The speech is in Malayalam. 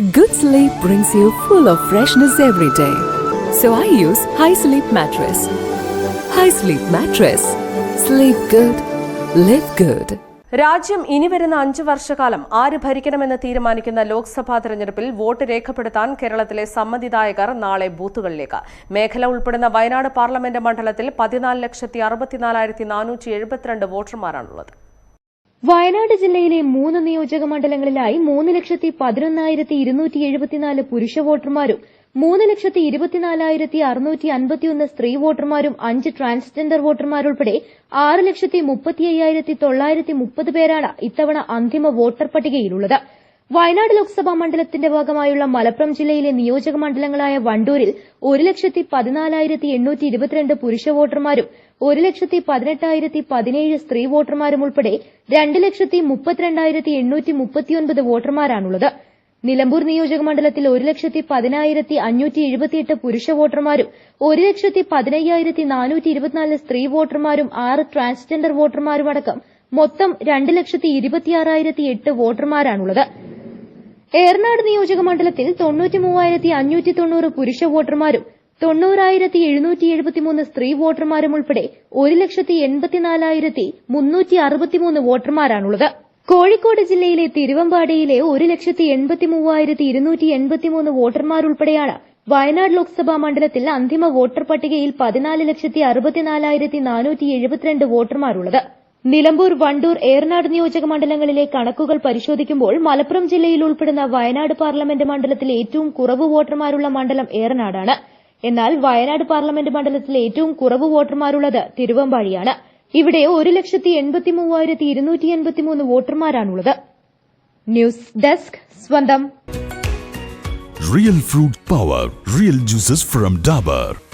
Good sleep brings you full of freshness every day. So I use High Sleep Mattress. High Sleep Mattress. Sleep good. Live good. രാജ്യം ഇനി വരുന്ന അഞ്ചു വർഷക്കാലം ആര് ഭരിക്കണമെന്ന് തീരുമാനിക്കുന്ന ലോക്സഭാ തെരഞ്ഞെടുപ്പിൽ വോട്ട് രേഖപ്പെടുത്താൻ കേരളത്തിലെ സമ്മതിദായകർ നാളെ ബൂത്തുകളിലേക്ക് മേഖല ഉൾപ്പെടുന്ന വയനാട് പാർലമെന്റ് മണ്ഡലത്തിൽ പതിനാല് ലക്ഷത്തി അറുപത്തിനാലായിരത്തി നാനൂറ്റി എഴുപത്തിരണ്ട് വോട്ടർമാരാണുള്ളത് വയനാട് ജില്ലയിലെ മൂന്ന് നിയോജക മണ്ഡലങ്ങളിലായി മൂന്ന് ലക്ഷത്തി പതിനൊന്നായിരത്തി ഇരുന്നൂറ്റി എഴുപത്തിനാല് പുരുഷ വോട്ടർമാരും മൂന്ന് ലക്ഷത്തി ഇരുപത്തിനാലായിരത്തി അറുന്നൂറ്റി അൻപത്തിയൊന്ന് സ്ത്രീ വോട്ടർമാരും അഞ്ച് ട്രാൻസ്ജെൻഡർ വോട്ടർമാരുൾപ്പെടെ ആറ് ലക്ഷത്തി മുപ്പത്തി അയ്യായിരത്തി തൊള്ളായിരത്തി മുപ്പത് പേരാണ് ഇത്തവണ അന്തിമ വോട്ടർ പട്ടികയിലുള്ളത് വയനാട് ലോക്സഭാ മണ്ഡലത്തിന്റെ ഭാഗമായുള്ള മലപ്പുറം ജില്ലയിലെ നിയോജക മണ്ഡലങ്ങളായ വണ്ടൂരിൽ ഒരു ലക്ഷത്തി പതിനാലായിരത്തി എണ്ണൂറ്റി ഇരുപത്തിരണ്ട് പുരുഷ വോട്ടർമാരും ഒരു ലക്ഷത്തി പതിനെട്ടായിരത്തി പതിനേഴ് സ്ത്രീ വോട്ടർമാരും ഉൾപ്പെടെ രണ്ട് ലക്ഷത്തി മുപ്പത്തിരണ്ടായിരത്തി എണ്ണൂറ്റി മുപ്പത്തിയൊൻപത് വോട്ടർമാരാണുള്ളത്. നിലമ്പൂർ നിയോജക മണ്ഡലത്തിൽ ഒരു ലക്ഷത്തി പതിനായിരത്തി അഞ്ഞൂറ്റി എഴുപത്തിയെട്ട് പുരുഷ വോട്ടർമാരും ഒരു ലക്ഷത്തി പതിനയ്യായിരത്തി നാനൂറ്റി ഇരുപത്തിനാല് സ്ത്രീ വോട്ടർമാരും ആറ് ട്രാൻസ്ജെൻഡർ വോട്ടർമാരും അടക്കം മൊത്തം രണ്ട് ലക്ഷത്തി ഇരുപത്തിയാറായിരത്തി എട്ട് വോട്ടർമാരാണുള്ളത്. ഏറനാട് നിയോജക മണ്ഡലത്തിൽ തൊണ്ണൂറ്റി മൂവായിരത്തി അഞ്ഞൂറ്റി തൊണ്ണൂറ് പുരുഷ വോട്ടർമാരും തൊണ്ണൂറായിരത്തി എഴുന്നൂറ്റി എഴുപത്തിമൂന്ന് സ്ത്രീ വോട്ടർമാരും ഉൾപ്പെടെ ഒരു ലക്ഷത്തി എൺപത്തിനാലായിരത്തി മുന്നൂറ്റി അറുപത്തിമൂന്ന് വോട്ടർമാരാണുള്ളത്. കോഴിക്കോട് ജില്ലയിലെ തിരുവമ്പാടിയിലെ ഒരു ലക്ഷത്തി എൺപത്തി മൂവായിരത്തി ഇരുന്നൂറ്റി എൺപത്തിമൂന്ന് വോട്ടർമാരുൾപ്പെടെയാണ് വയനാട് ലോക്സഭാ മണ്ഡലത്തിൽ അന്തിമ വോട്ടർ പട്ടികയിൽ പതിനാല് ലക്ഷത്തി അറുപത്തിനാലായിരത്തി നാനൂറ്റി എഴുപത്തിരണ്ട് വോട്ടർമാരുള്ളത്. നിലമ്പൂർ വണ്ടൂർ ഏറനാട് നിയോജക മണ്ഡലങ്ങളിലെ കണക്കുകൾ പരിശോധിക്കുമ്പോൾ മലപ്പുറം ജില്ലയിൽ ഉൾപ്പെടുന്ന വയനാട് പാർലമെന്റ് മണ്ഡലത്തിൽ ഏറ്റവും കുറവ് വോട്ടർമാരുള്ള മണ്ഡലം ഏറനാടാണ്. എന്നാൽ വയനാട് പാർലമെന്റ് മണ്ഡലത്തിൽ ഏറ്റവും കുറവ് വോട്ടർമാരുള്ളത് തിരുവമ്പാടിയാണ്. ഇവിടെ ഒരു ലക്ഷത്തി എൺപത്തി മൂവായിരത്തി ഇരുന്നൂറ്റി എൺപത്തിമൂന്ന് വോട്ടർമാരാണുള്ളത്. ന്യൂസ് ഡെസ്ക് സ്വന്തം. Real fruit power real juices from Dabur.